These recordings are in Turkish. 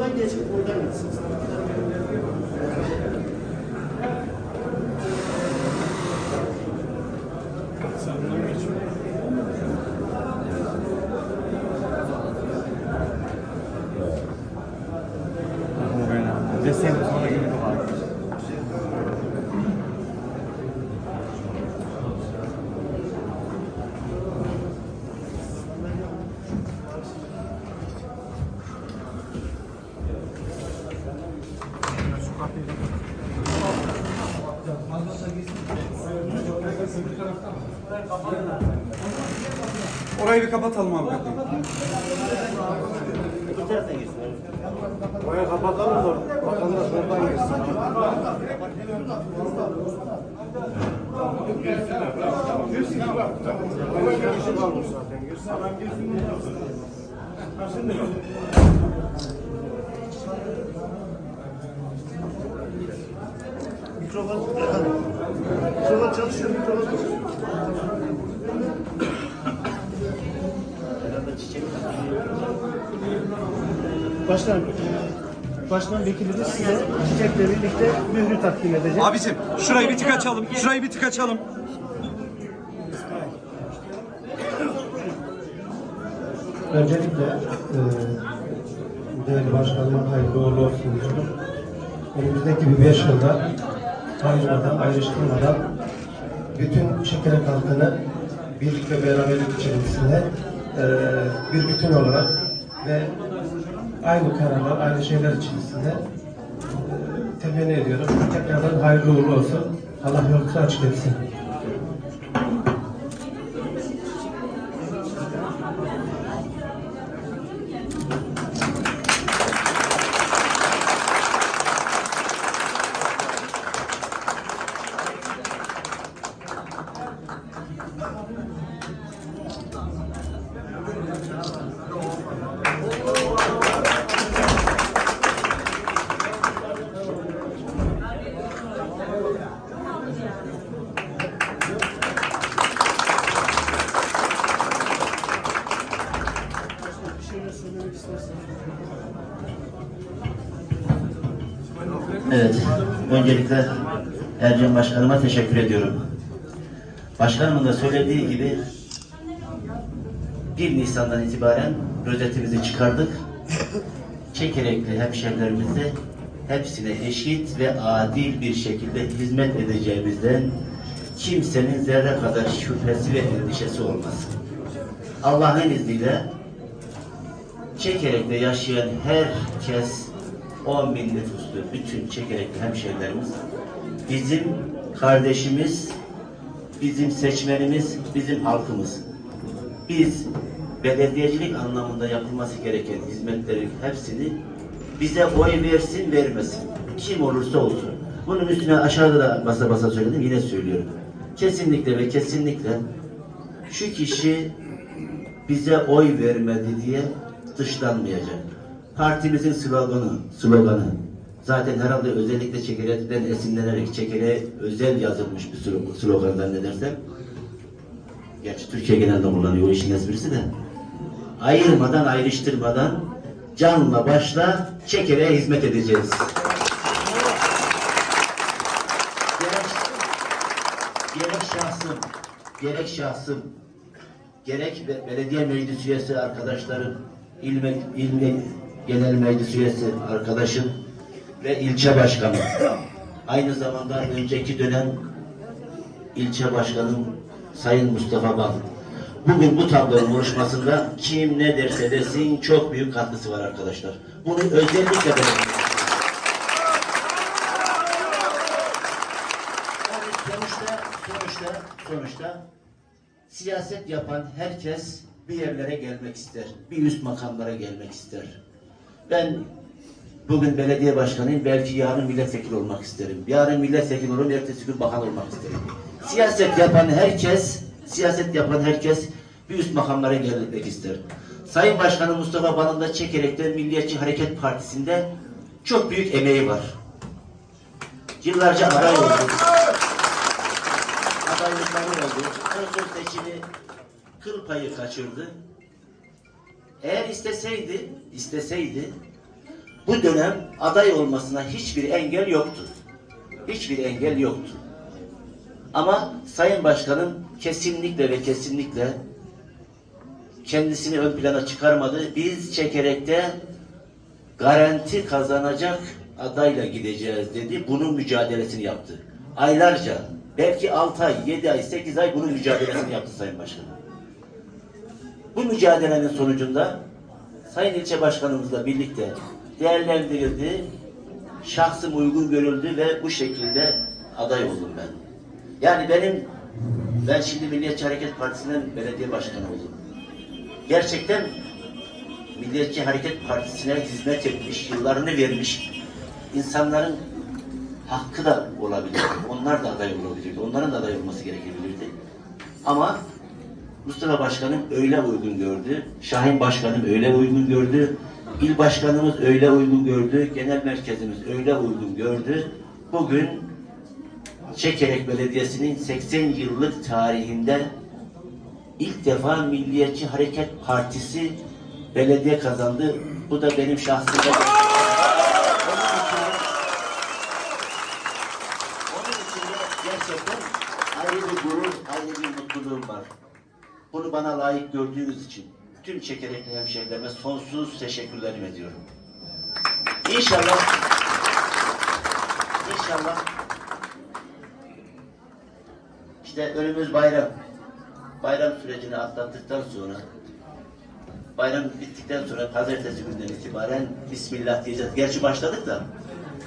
Vatandaş oradan geçip oradan gitsin. Desem Orayı bir kapatalım abi. Taraftan girsin. Oraya kapatalım da vatandaş oradan geçsin. Ama girişi kalmış zaten. Girsin. Mikrofon, mikrofon çalışıyor, mikrofon çalışıyor. Başkanım, Başkan Vekilimiz size çiçekle birlikte mührü takdim edecek. Abicim şurayı bir tık açalım. Şurayı bir tık açalım. Öncelikle e, değerli başkanıma hayırlı uğurlu olsun diyorum. Önümüzdeki bir beş yılda ayrılmadan, ayrıştırmadan bütün şeker halkını birlik ve beraberlik içerisinde e, bir bütün olarak ve aynı kararlar, aynı şeyler içerisinde e, temenni ediyorum. Tekrardan hayırlı uğurlu olsun. Allah yolunuzu açık etsin. Evet, öncelikle Ercan Başkanıma teşekkür ediyorum. Başkanımın da söylediği gibi 1 Nisan'dan itibaren rozetimizi çıkardık. Çekerekli hemşehrilerimize hepsine eşit ve adil bir şekilde hizmet edeceğimizden kimsenin zerre kadar şüphesi ve endişesi olmasın. Allah'ın izniyle Çekerek'te yaşayan herkes 10 bin nüfuslu bütün Çekerekli hemşehrilerimiz bizim kardeşimiz, bizim seçmenimiz, bizim halkımız. Biz belediyecilik anlamında yapılması gereken hizmetlerin hepsini bize oy versin vermesin. Kim olursa olsun. Bunun üstüne aşağıda da basa basa söyledim yine söylüyorum. Kesinlikle ve kesinlikle şu kişi bize oy vermedi diye dışlanmayacak. Partimizin sloganı, sloganı zaten herhalde özellikle çekerekten esinlenerek çekere özel yazılmış bir slo- slogan zannedersem. Gerçi Türkiye genelde kullanıyor o işin esprisi de. Ayırmadan, ayrıştırmadan canla başla çekereye hizmet edeceğiz. Gerek, şahsım, gerek şahsım, gerek be- belediye meclis üyesi arkadaşlarım, il, il genel meclis üyesi arkadaşım ve ilçe başkanı. Aynı zamanda önceki dönem ilçe başkanım Sayın Mustafa Bal. Bugün bu tablonun oluşmasında kim ne derse desin çok büyük katkısı var arkadaşlar. Bunu özellikle belirtmek sonuçta, sonuçta sonuçta siyaset yapan herkes bir yerlere gelmek ister. Bir üst makamlara gelmek ister. Ben bugün belediye başkanıyım. Belki yarın milletvekili olmak isterim. Yarın milletvekili olurum. Ertesi gün bakan olmak isterim. Siyaset yapan herkes, siyaset yapan herkes bir üst makamlara gelmek ister. Sayın Başkanım Mustafa Balın da çekerek Milliyetçi Hareket Partisi'nde çok büyük emeği var. Yıllarca aday oldu. Adaylıkları oldu. Son seçimi kıl payı kaçırdı. Eğer isteseydi, isteseydi bu dönem aday olmasına hiçbir engel yoktu. Hiçbir engel yoktu. Ama Sayın Başkanım kesinlikle ve kesinlikle kendisini ön plana çıkarmadı. Biz çekerekte garanti kazanacak adayla gideceğiz dedi. Bunun mücadelesini yaptı. Aylarca, belki 6 ay, 7 ay, 8 ay bunun mücadelesini yaptı Sayın Başkanım. Bu mücadelenin sonucunda Sayın İlçe Başkanımızla birlikte değerlendirildi, şahsım uygun görüldü ve bu şekilde aday oldum ben. Yani benim, ben şimdi Milliyetçi Hareket Partisi'nden belediye başkanı oldum. Gerçekten Milliyetçi Hareket Partisi'ne hizmet etmiş, yıllarını vermiş insanların hakkı da olabilir. Onlar da aday olabilirdi. Onların da aday olması gerekebilirdi. Ama Mustafa Başkanım öyle uygun gördü. Şahin Başkanım öyle uygun gördü. İl Başkanımız öyle uygun gördü. Genel Merkezimiz öyle uygun gördü. Bugün Çekerek Belediyesi'nin 80 yıllık tarihinde ilk defa Milliyetçi Hareket Partisi belediye kazandı. Bu da benim şahsımda Onun için de- onun için de gerçekten ayrı bir gurur, ayrı bir mutluluğum var. Bunu bana layık gördüğünüz için tüm çekerekli hemşehrilerime sonsuz teşekkürlerimi ediyorum. İnşallah İnşallah işte önümüz bayram. Bayram sürecini atlattıktan sonra bayram bittikten sonra pazartesi günden itibaren Bismillah diyeceğiz. Gerçi başladık da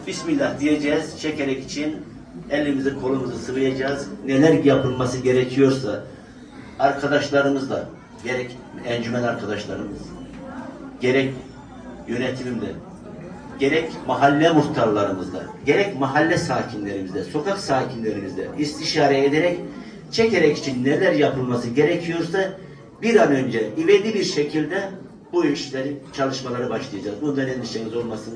Bismillah diyeceğiz. Çekerek için elimizi kolumuzu sıvayacağız. Neler yapılması gerekiyorsa arkadaşlarımızla gerek encümen arkadaşlarımız gerek yönetimimde gerek mahalle muhtarlarımızla, gerek mahalle sakinlerimizle, sokak sakinlerimizle istişare ederek, çekerek için neler yapılması gerekiyorsa bir an önce ivedi bir şekilde bu işleri, çalışmaları başlayacağız. Bundan endişeniz olmasın.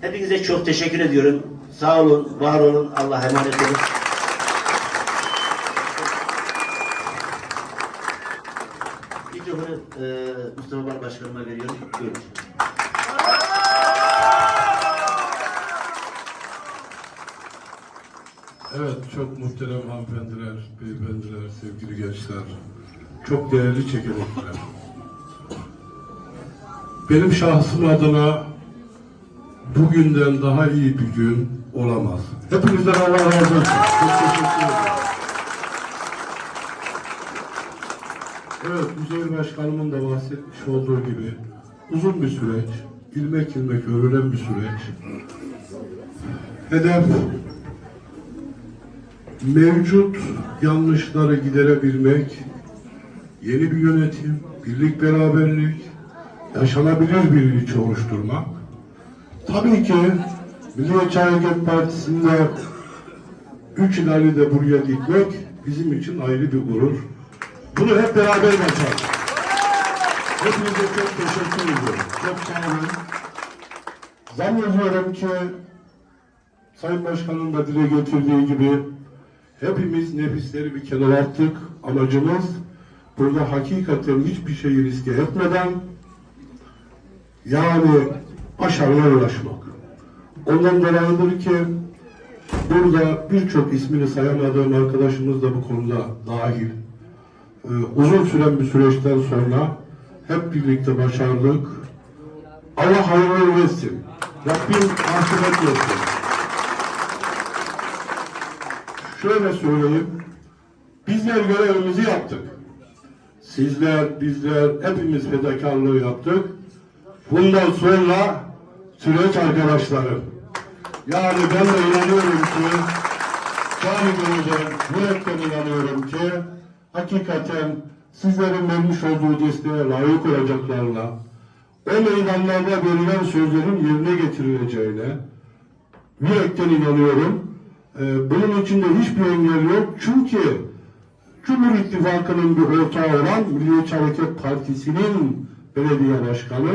Hepinize çok teşekkür ediyorum. Sağ olun, var olun. Allah emanet olun. Mikrofonu e, Mustafa Bal Başkanıma veriyorum. Buyurun. Evet, çok muhterem hanımefendiler, beyefendiler, sevgili gençler, çok değerli çekirdekler. Benim şahsım adına bugünden daha iyi bir gün olamaz. Hepinizden Allah razı olsun. Çok teşekkür ederim. Evet, Üzeyir Başkanımın da bahsetmiş olduğu gibi uzun bir süreç, ilmek ilmek örülen bir süreç. Hedef mevcut yanlışları giderebilmek, yeni bir yönetim, birlik beraberlik, yaşanabilir bir ilçe oluşturmak. Tabii ki Milliyetçi Hareket Partisi'nde üç ilali de buraya dikmek bizim için ayrı bir gurur. Bunu hep beraber başardık. Hepinize çok teşekkür ediyorum. Çok sağ olun. Zannediyorum ki Sayın Başkan'ın da dile getirdiği gibi hepimiz nefisleri bir kenara attık. Amacımız burada hakikaten hiçbir şeyi riske etmeden yani başarıya ulaşmak. Ondan dolayıdır ki burada birçok ismini sayamadığım arkadaşımız da bu konuda dahil. Ee, uzun süren bir süreçten sonra hep birlikte başardık. Allah hayırlı versin. Rabbim akıbet versin. Şöyle söyleyeyim. Bizler görevimizi yaptık. Sizler, bizler hepimiz fedakarlığı yaptık. Bundan sonra süreç arkadaşlarım. Yani ben de inanıyorum ki Cani gönülden, yürekten inanıyorum ki hakikaten sizlerin vermiş olduğu desteğe layık olacaklarına, o meydanlarda verilen sözlerin yerine getirileceğine yürekten inanıyorum. Ee, bunun içinde hiçbir engel yok. Çünkü Cumhur İttifakı'nın bir ortağı olan Milliyetçi Hareket Partisi'nin belediye başkanı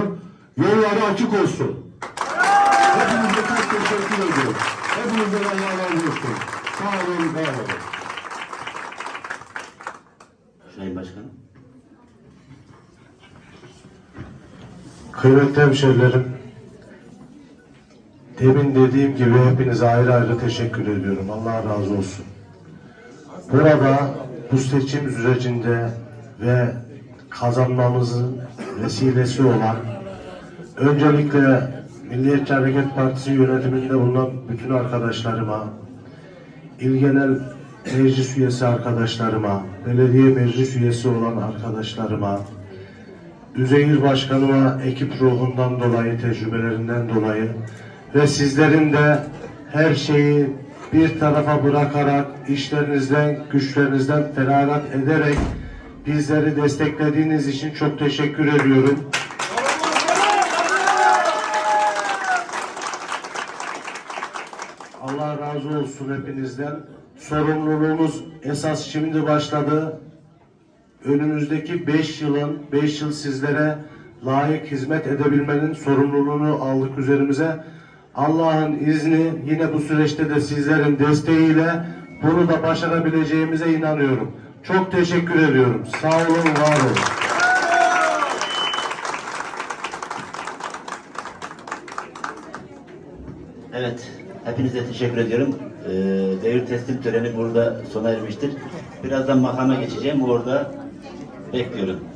yolları açık olsun. Hepinize çok teşekkür ediyorum. Hepinizden Allah razı olsun. Sağ olun, var olun. Kıymetli hemşehrilerim, demin dediğim gibi hepinize ayrı ayrı teşekkür ediyorum. Allah razı olsun. Burada bu seçim sürecinde ve kazanmamızın vesilesi olan öncelikle Milliyetçi Hareket Partisi yönetiminde bulunan bütün arkadaşlarıma, İl Genel Meclis üyesi arkadaşlarıma, belediye meclis üyesi olan arkadaşlarıma, Üzeyir Başkanıma ekip ruhundan dolayı, tecrübelerinden dolayı ve sizlerin de her şeyi bir tarafa bırakarak, işlerinizden, güçlerinizden feragat ederek bizleri desteklediğiniz için çok teşekkür ediyorum. Allah razı olsun hepinizden. Sorumluluğumuz esas şimdi başladı önümüzdeki 5 yılın 5 yıl sizlere layık hizmet edebilmenin sorumluluğunu aldık üzerimize. Allah'ın izni yine bu süreçte de sizlerin desteğiyle bunu da başarabileceğimize inanıyorum. Çok teşekkür ediyorum. Sağ olun, var olun. Evet, hepinize teşekkür ediyorum. Ee, devir teslim töreni burada sona ermiştir. Birazdan makama geçeceğim, orada bekliyorum.